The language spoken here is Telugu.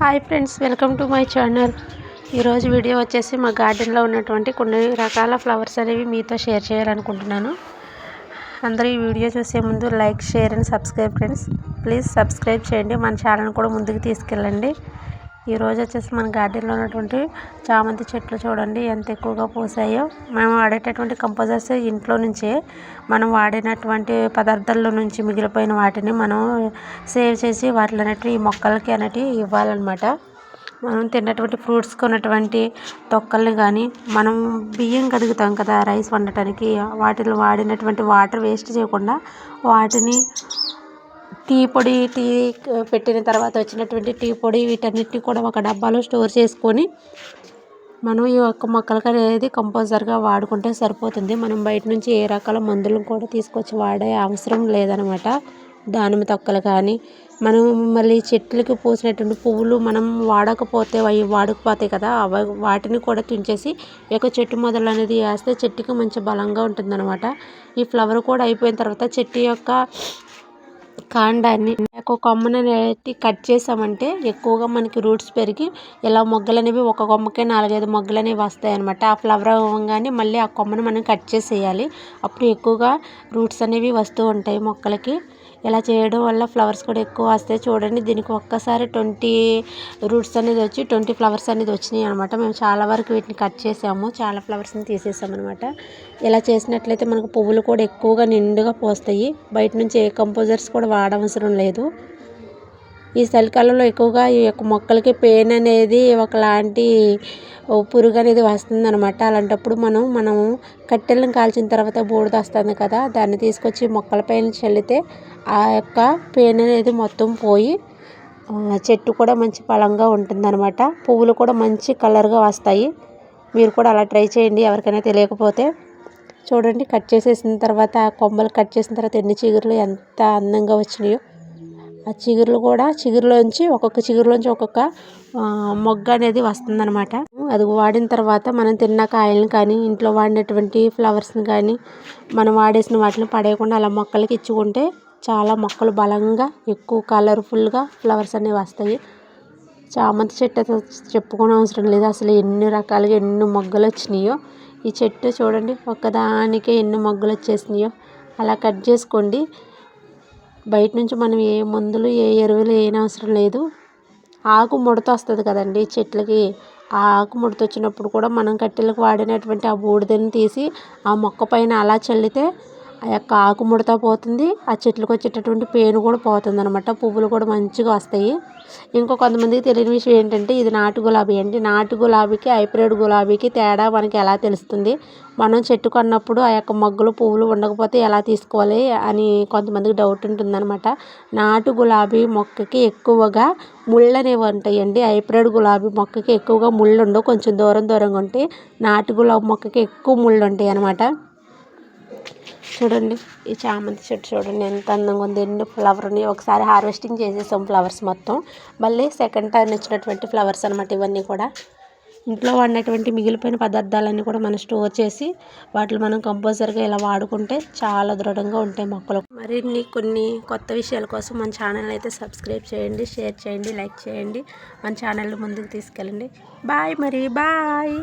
Hi friends welcome to my channel. ఈరోజు వీడియో వచ్చేసి మా గార్డెన్లో ఉన్నటువంటి కొన్ని రకాల ఫ్లవర్స్ అనేవి మీతో షేర్ చేయాలనుకుంటున్నాను. అందరూ ఈ వీడియో చూసే ముందు like share and subscribe friends. Please subscribe చేయండి మన ఛానల్ కూడా ముందుకు తీసుకెళ్ళండి. ఈరోజు వచ్చేసి మన గార్డెన్లో ఉన్నటువంటి చామంతి చెట్లు చూడండి ఎంత ఎక్కువగా పూసాయో. మనం వాడేటటువంటి కంపోజర్స్ ఇంట్లో నుంచే మనం వాడినటువంటి పదార్థాల్లో నుంచి మిగిలిపోయిన వాటిని మనం సేవ్ చేసి వాటిలో అనేటివి ఈ మొక్కలకి అనేటివి ఇవ్వాలన్నమాట. మనం తిన్నటువంటి ఫ్రూట్స్ కొన్నటువంటి తొక్కల్ని కానీ మనం బియ్యం కదుగుతాం కదా రైస్ వండటానికి వాటిలో వాడినటువంటి వాటర్ వేస్ట్ చేయకుండా వాటిని టీ పొడి టీ పెట్టిన తర్వాత వచ్చినటువంటి టీ పొడి వీటన్నిటిని కూడా ఒక డబ్బాలో స్టోర్ చేసుకొని మనం ఈ యొక్క మొక్కలకి అనేది కంపల్సరిగా వాడుకుంటే సరిపోతుంది. మనం బయట నుంచి ఏ రకాల మందులను కూడా తీసుకొచ్చి వాడే అవసరం లేదనమాట. దానిమ్మ తొక్కలు కానీ మనం మళ్ళీ చెట్లకి పూసినటువంటి పువ్వులు మనం వాడకపోతే అవి వాడకపోతాయి కదా అవి వాటిని కూడా తుంచేసి ఈ యొక్క చెట్టు మొదలు అనేది వేస్తే చెట్టుకి మంచి బలంగా ఉంటుందన్నమాట ఈ ఫ్లవర్ కూడా అయిపోయిన తర్వాత చెట్టు యొక్క కాండాన్ని ఒక కొమ్మని అనేది కట్ చేసామంటే ఎక్కువగా మనకి రూట్స్ పెరిగి ఇలా మొగ్గలు అనేవి ఒక కొమ్మకే నాలుగైదు మొగ్గలు అనేవి వస్తాయి అనమాట ఆ ఫ్లవర్ అవ్వగానే మళ్ళీ ఆ కొమ్మను మనం కట్ చేసేయాలి. అప్పుడు ఎక్కువగా రూట్స్ అనేవి వస్తూ ఉంటాయి మొక్కలకి. ఇలా చేయడం వల్ల ఫ్లవర్స్ కూడా ఎక్కువ వస్తాయి. చూడండి దీనికి ఒక్కసారి ట్వంటీ రూట్స్ అనేది వచ్చి ట్వంటీ ఫ్లవర్స్ అనేది వచ్చినాయి అనమాట మేము చాలా వరకు వీటిని కట్ చేసాము. చాలా ఫ్లవర్స్ని తీసేసాము అనమాట ఇలా చేసినట్లయితే మనకు పువ్వులు కూడా ఎక్కువగా నిండుగా పోస్తాయి. బయట నుంచి ఏ కంపోజర్స్ కూడా వాడవసరం లేదు. ఈ చలికాలంలో ఎక్కువగా ఈ యొక్క మొక్కలకి పెయిన్ అనేది ఒకలాంటి పురుగు అనేది వస్తుందన్నమాట. అలాంటప్పుడు మనం మనము కట్టెలను కాల్చిన తర్వాత బూడిద వస్తుంది కదా దాన్ని తీసుకొచ్చి మొక్కల పైన చల్లితే ఆ యొక్క పెయిన్ అనేది మొత్తం పోయి చెట్టు కూడా మంచి బలంగా ఉంటుందన్నమాట. పువ్వులు కూడా మంచి కలర్గా వస్తాయి. మీరు కూడా అలా ట్రై చేయండి ఎవరికైనా తెలియకపోతే. చూడండి కట్ చేసేసిన తర్వాత ఆ కొమ్మలు కట్ చేసిన తర్వాత ఎన్ని చిగురులు ఎంత అందంగా వచ్చినాయో. ఆ చిగురులు కూడా చిగురులోంచి ఒక్కొక్క చిగురులోంచి ఒక్కొక్క మొగ్గ అనేది వస్తుందన్నమాట. అది వాడిన తర్వాత మనం తిన్న కాయలను కానీ ఇంట్లో వాడినటువంటి ఫ్లవర్స్ని కానీ మనం వాడేసిన వాటిని పడేయకుండా అలా మొక్కలకి ఇచ్చుకుంటే చాలా మొక్కలు బలంగా ఎక్కువ కలర్ఫుల్గా ఫ్లవర్స్ అనేవి వస్తాయి. చామంతి చెట్టు అయితే చెప్పుకోని అవసరం లేదు. అసలు ఎన్ని రకాలుగా ఎన్ని మొగ్గలు వచ్చినాయో. ఈ చెట్టు చూడండి ఒక్కదానికే ఎన్ని మొగ్గలు వచ్చేసినాయో. అలా కట్ చేసుకోండి. బయట నుంచి మనం ఏ మందులు ఏ ఎరువులు వేయనవసరం లేదు. ఆకు ముడత వస్తుంది కదండి చెట్లకి. ఆ ఆకు ముడత వచ్చినప్పుడు కూడా మనం కట్టెలకు వాడినటువంటి ఆ బూడిదని తీసి ఆ మొక్క పైన అలా చల్లితే ఆ యొక్క ఆకు ముడత పోతుంది. ఆ చెట్లకు వచ్చేటటువంటి పేను కూడా పోతుంది అనమాట పువ్వులు కూడా మంచిగా వస్తాయి. ఇంకో కొంతమందికి తెలియని విషయం ఏంటంటే ఇది నాటు గులాబీ అండి. నాటు గులాబీకి హైబ్రిడ్ గులాబీకి తేడా మనకి ఎలా తెలుస్తుంది? మనం చెట్టు కొన్నప్పుడు ఆ యొక్క మొగ్గలు పువ్వులు ఉండకపోతే ఎలా తీసుకోవాలి అని కొంతమందికి డౌట్ ఉంటుందన్నమాట. నాటు గులాబీ మొక్కకి ఎక్కువగా ముళ్ళు అనేవి ఉంటాయండి. హైబ్రిడ్ గులాబీ మొక్కకి ఎక్కువగా ముళ్ళు ఉండవు. కొంచెం దూరం దూరంగా ఉంటాయి నాటు గులాబీ మొక్కకి ఎక్కువ ముళ్ళు ఉంటాయి అనమాట చూడండి. ఈ చామంతి చెట్టు చూడండి. ఎంత అందంగా ఉంది. ఎన్ని ఫ్లవర్ని ఒకసారి హార్వెస్టింగ్ చేసేసాం ఫ్లవర్స్ మొత్తం. మళ్ళీ సెకండ్ టైం వచ్చినటువంటి ఫ్లవర్స్ అనమాట ఇవన్నీ కూడా. ఇంట్లో వాడినటువంటి మిగిలిపోయిన పదార్థాలన్నీ కూడా మనం స్టోర్ చేసి వాటిని మనం కంపల్సరీగా ఇలా వాడుకుంటే చాలా దృఢంగా ఉంటాయి మొక్కలు. మరిన్ని కొన్ని కొత్త విషయాల కోసం మన ఛానల్ అయితే సబ్స్క్రైబ్ చేయండి షేర్ చేయండి లైక్ చేయండి. మన ఛానల్ ముందుకు తీసుకెళ్ళండి. బాయ్ మరి. బాయ్